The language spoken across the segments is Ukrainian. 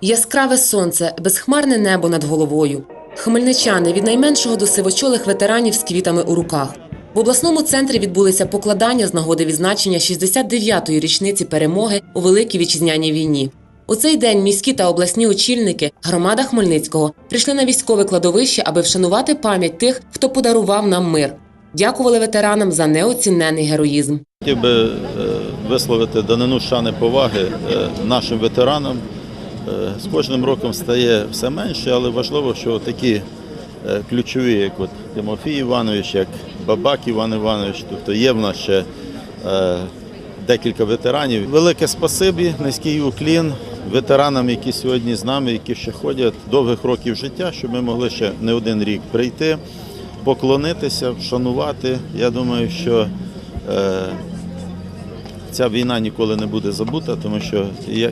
Яскраве сонце, безхмарне небо над головою. Хмельничани від найменшого до сивочолих ветеранів з квітами у руках. В обласному центрі відбулися покладання з нагоди відзначення 69-ї річниці перемоги у Великій Вітчизняній війні. У цей день міські та обласні очільники, громада Хмельницького прийшли на військове кладовище, аби вшанувати пам'ять тих, хто подарував нам мир. Дякували ветеранам за неоцінений героїзм. Хотів би е, висловити данину шани поваги е, нашим ветеранам. Е, З кожним роком стає все менше, але важливо, що такі е, ключові, як от Тимофій Іванович, як Бабак Іван Іванович, тобто є в нас ще е, декілька ветеранів. Велике спасибі, низький уклін ветеранам, які сьогодні з нами, які ще ходять довгих років життя, щоб ми могли ще не один рік прийти, поклонитися, вшанувати. Я думаю, що ця війна ніколи не буде забута, тому що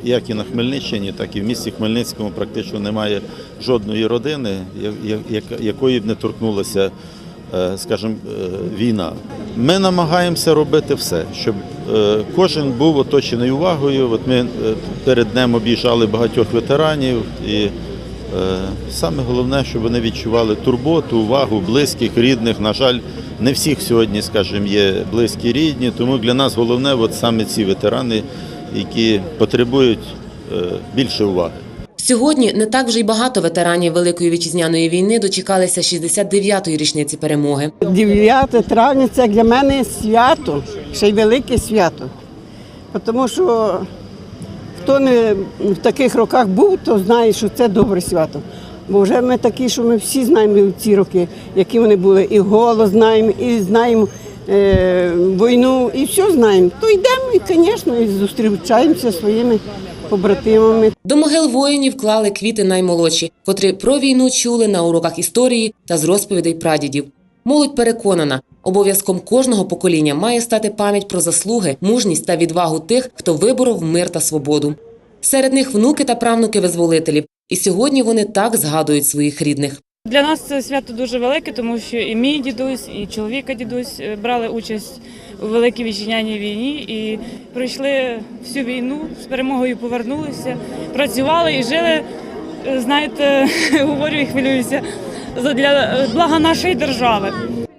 як і на Хмельниччині, так і в місті Хмельницькому практично немає жодної родини, якої б не торкнулася, е, скажімо, е, війна. Ми намагаємося робити все, щоб е, кожен був оточений увагою. От ми перед днем об'їжджали багатьох ветеранів і. Е, Саме головне, щоб вони відчували турботу, увагу близьких, рідних. На жаль, не всіх сьогодні, скажімо, є близькі рідні. Тому для нас головне от саме ці ветерани, які потребують е, більше уваги. Сьогодні не так вже й багато ветеранів Великої вітчизняної війни дочекалися 69-ї річниці перемоги. 9 травня це для мене свято, ще й велике свято. Тому що хто не в таких роках був, то знає, що це добре свято. Бо вже ми такі, що ми всі знаємо ці роки, які вони були. І голос знаємо, і знаємо е, війну, і все знаємо. То йдемо і, звісно, і зустрічаємося своїми побратимами. До могил воїнів клали квіти наймолодші, котрі про війну чули на уроках історії та з розповідей прадідів. Молодь переконана, обов'язком кожного покоління має стати пам'ять про заслуги, мужність та відвагу тих, хто виборов мир та свободу. Серед них внуки та правнуки визволителів, і сьогодні вони так згадують своїх рідних. Для нас це свято дуже велике, тому що і мій дідусь, і чоловіка дідусь е, брали участь у великій вітчизняній війні і пройшли всю війну з перемогою, повернулися, працювали і жили. е, Знаєте, говорю і хвилююся для блага нашої держави.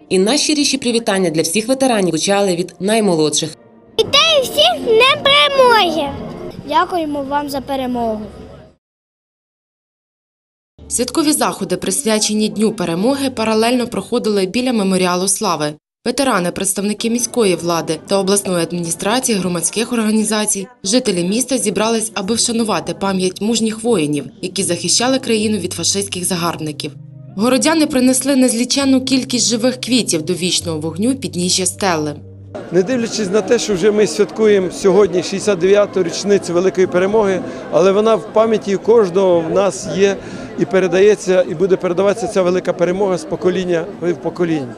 І найщиріші привітання для всіх ветеранів звучали від наймолодших. Вітаю всіх не перемоги. Дякуємо вам за перемогу. Святкові заходи, присвячені Дню перемоги, паралельно проходили біля меморіалу слави. Ветерани, представники міської влади та обласної адміністрації, громадських організацій, жителі міста зібрались, аби вшанувати пам'ять мужніх воїнів, які захищали країну від фашистських загарбників. Городяни принесли незліченну кількість живих квітів до вічного вогню підніжжя стели. Не дивлячись на те, що вже ми святкуємо сьогодні 69-ту річницю великої перемоги, але вона в пам'яті кожного в нас є і передається, і буде передаватися ця велика перемога з покоління в покоління.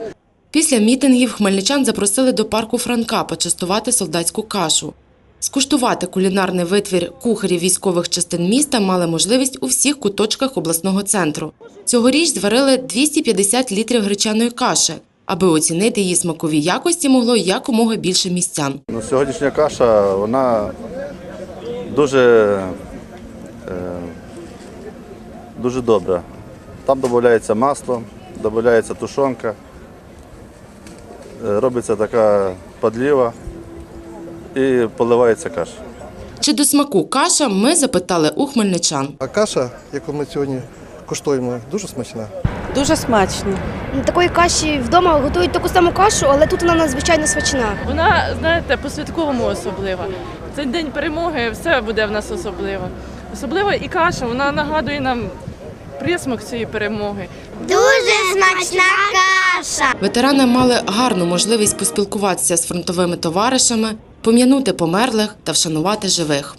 Після мітингів хмельничан запросили до парку Франка почастувати солдатську кашу. Скуштувати кулінарний витвір кухарів військових частин міста мали можливість у всіх куточках обласного центру. Цьогоріч зварили 250 літрів гречаної каші. Аби оцінити її смакові якості, могло якомога більше містян. Ну, сьогоднішня каша, вона дуже, е, дуже добра. Там додається масло, додається тушонка, е, робиться така подліва і поливається каша. Чи до смаку каша ми запитали у хмельничан. А каша, яку ми сьогодні куштуємо, дуже смачна. Дуже смачно. Такої каші вдома готують таку саму кашу, але тут вона надзвичайно смачна. Вона, знаєте, по-святковому особлива. Цей день перемоги все буде в нас особливо. Особливо і каша, вона нагадує нам присмак цієї перемоги. Дуже смачна каша. Ветерани мали гарну можливість поспілкуватися з фронтовими товаришами, пом'янути померлих та вшанувати живих.